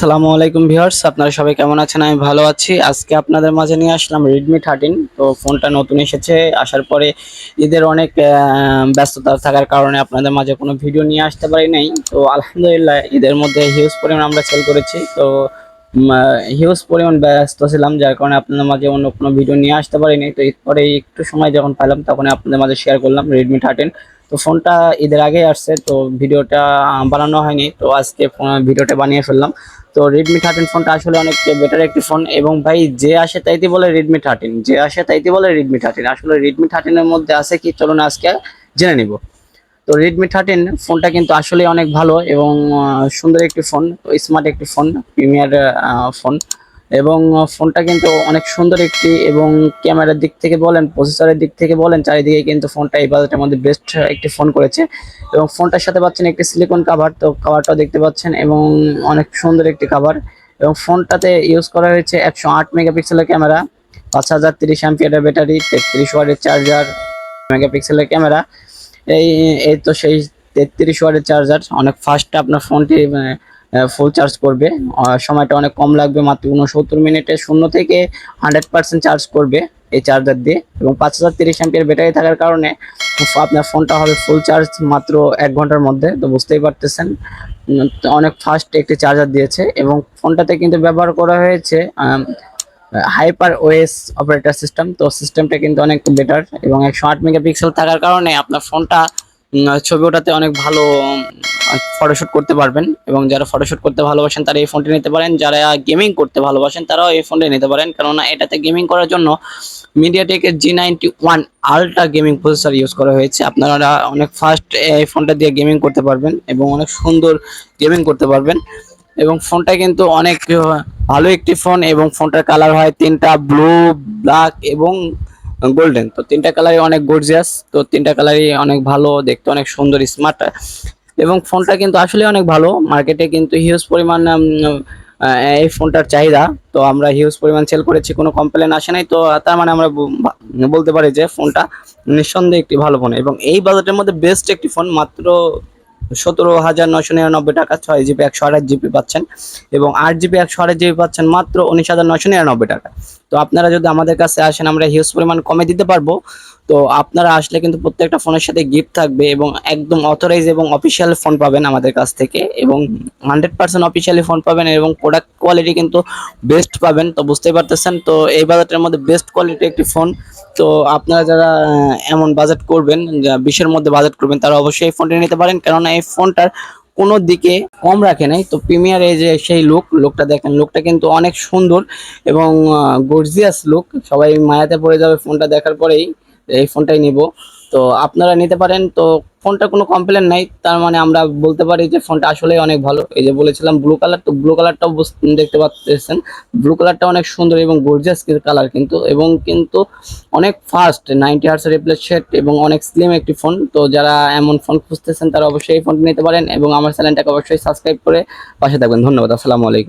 আসসালামু আলাইকুম ভিউয়ার্স, আপনারা সবাই কেমন আছেন? আমি ভালো আছি। আজকে আপনাদের মাঝে নিয়ে আসলাম রেডমি থার্টিন তো ফোনটা নতুন এসেছে, আসার পরে ঈদের অনেক ব্যস্ততা থাকার কারণে আপনাদের মাঝে কোনো ভিডিও নিয়ে আসতে পারি নাই। তো আলহামদুলিল্লাহ, ঈদের মধ্যে হিউজ পরিমাণ আমরা সেল করেছি। তো হিউজ পরিমাণ ব্যস্ত ছিলাম, যার কারণে আপনাদের মাঝে অন্য কোনো ভিডিও নিয়ে আসতে পারিনি। তো এরপরে একটু সময় যখন পেলাম তখন আপনাদের মাঝে শেয়ার করলাম রেডমি থার্টিন তো ফোনটা ঈদের আগে আসছে, তো ভিডিওটা বানানো হয়নি। তো আজকে ভিডিওটা বানিয়ে ফেললাম। তো রেডমি থার্টিন ফোনটা আসলে অনেক বেটার একটি ফোন এবং ভাই, যে আসে তাইতে বলে রেডমি থার্টিন যে আসে তাইতে বলে রেডমি থার্টিন আসলে রেডমি থার্টিনের মধ্যে আছে কি, চলুন আজকে জেনে নিব। তো রেডমি থার্টিন ফোনটা কিন্তু আসলে অনেক ভালো এবং সুন্দর একটি ফোন স্মার্ট একটি ফোন প্রিমিয়ার ফোন এবং ফোনটা কিন্তু অনেক সুন্দর একটি এবং ক্যামেরার দিক থেকে বলেন প্রসেসরের দিক থেকে বলেন, চারিদিকে কিন্তু ফোনটা এই বাজেটের মধ্যে বেস্ট একটি ফোন করেছে এবং ফোনটার সাথে পাচ্ছেন একটি সিলিকন কাভার তো কাভারটাও দেখতে পাচ্ছেন এবং অনেক সুন্দর একটি কাভার এবং ফোনটাতে ইউজ করা হয়েছে একশো আট মেগাপিক্সেলের ক্যামেরা পাঁচ হাজার তিরিশ অ্যাম্পিয়ারের ব্যাটারি তেত্রিশ ওয়ার্ডের চার্জার মেগাপিক্সেলের ক্যামেরা এই এই তো সেই তেত্রিশ ওয়াটের চার্জার অনেক ফাস্ট আপনার ফোনটি ফুল চার্জ করবে। সময়টা অনেক কম লাগবে, মাত্র উনসত্তর মিনিটে শূন্য থেকে হান্ড্রেড পার্সেন্ট চার্জ করবে এই চার্জার দিয়ে। এবং পাঁচ হাজার তিরিশ অ্যাম্পিয়ার ব্যাটারি থাকার কারণে আপনার ফোনটা হবে ফুল চার্জ মাত্র এক ঘণ্টার মধ্যে, তো বুঝতেই পারতেছেন। অনেক ফাস্ট একটি চার্জার দিয়েছে। এবং ফোনটাতে কিন্তু ব্যবহার করা হয়েছে হাইপার ওএস অপারেটর সিস্টেম, তো সিস্টেমটা কিন্তু অনেক বেটার এবং একশো আট মেগাপিক্সেল থাকার কারণে আপনার ফোনটা ছবি ওঠাতে অনেক ভালো ফটোশুট করতে পারবেন এবং যারা ফটোশুট করতে ভালোবাসেন তারা এই ফোনটি নিতে পারেন, যারা গেমিং করতে ভালোবাসেন তারাও এই ফোনটি নিতে পারেন, কেননা এটাতে গেমিং করার জন্য মিডিয়াটেকের G ninety one ultra gaming processor use করা হয়েছে। আপনারা অনেক ফাস্ট এই ফোনটা দিয়ে গেমিং করতে পারবেন এবং অনেক সুন্দর গেমিং করতে পারবেন। এবং ফোনটা কিন্তু অনেক, ভালো একটি ফোন এবং ফোনটার কালার হয় তিনটা ব্লু, ব্ল্যাক এবং গোল্ডেন। তো তিনটা কালারই অনেক গর্জিয়াস তো তিনটা কালারই অনেক ভালো, দেখতে অনেক সুন্দর স্মার্ট এবং ফোনটা কিন্তু আসলে অনেক ভালো মার্কেটে কিন্তু হিউজ পরিমাণ এই ফোনটার চাহিদা। তো আমরা হিউজ পরিমাণ সেল করেছি, কোনো কমপ্লেন আসে নাই। তো তার মানে আমরা বলতে পারি যে ফোনটা নিঃসন্দেহে একটি ভালো ফোন এবং এই বাজেটের মধ্যে বেস্ট একটি ফোন মাত্র সতেরো হাজার নশো নিরানব্বই টাকা, ছয় জিবি একশো আঠাশ জিবি পাচ্ছেন এবং আট জিবি একশো আঠাশ জিবি পাচ্ছেন মাত্র উনিশ হাজার নশো নিরানব্বই টাকা। তো আপনারা যদি আমাদের কাছে আসেন, আমরা হিউজ পরিমাণ কমে দিতে পারব। তো আপনারা আসলে কিন্তু প্রত্যেকটা ফোনের সাথে গিফট থাকবে এবং একদম অথরাইজ এবং অফিসিয়াল ফোন পাবেন আমাদের কাছ থেকে এবং হান্ড্রেড পার্সেন্ট অফিসিয়ালি ফোন পাবেন এবং প্রোডাক্ট কোয়ালিটি কিন্তু বেস্ট পাবেন, তো বুঝতেই পারতেছেন? তো এই বাজেটের মধ্যে বেস্ট কোয়ালিটি একটি ফোন তো আপনারা যারা এমন বাজেট করবেন বিশের মধ্যে বাজেট করবেন, তারা অবশ্যই এই ফোনটি নিতে পারেন। কেননা এই ফোনটার কোনো দিকে কম রাখে নাই। তো প্রিমিয়ার এই যে সেই লুক, লোকটা দেখেন, লোকটা কিন্তু অনেক সুন্দর এবং গর্জিয়াস লুক। সবাই মায়াতে পড়ে যাবে ফোনটা দেখার পরেই। এই ফোনটাই নিব। তো আপনারা নিতে পারেন, তো ফোনটা কোনো কমপ্লেন নাই, তার মানে আমরা বলতে পারি যে ফোনটা আসলেই অনেক ভালো। এই যে বলেছিলাম ব্লু কালার তো ব্লু কালারটাও দেখতে পাচ্ছেন ব্লু কালারটা অনেক সুন্দর এবং গর্জিয়াস কালার কিন্তু, এবং কিন্তু অনেক fast ninety hertz replace set এবং অনেক স্লিম একটি ফোন তো যারা এমন ফোন খুঁজতেছেন, তারা অবশ্যই এই ফোনটি নিতে পারেন এবং আমার চ্যানেলটাকে অবশ্যই সাবস্ক্রাইব করে পাশে থাকবেন। ধন্যবাদ, আসসালামু আলাইকুম।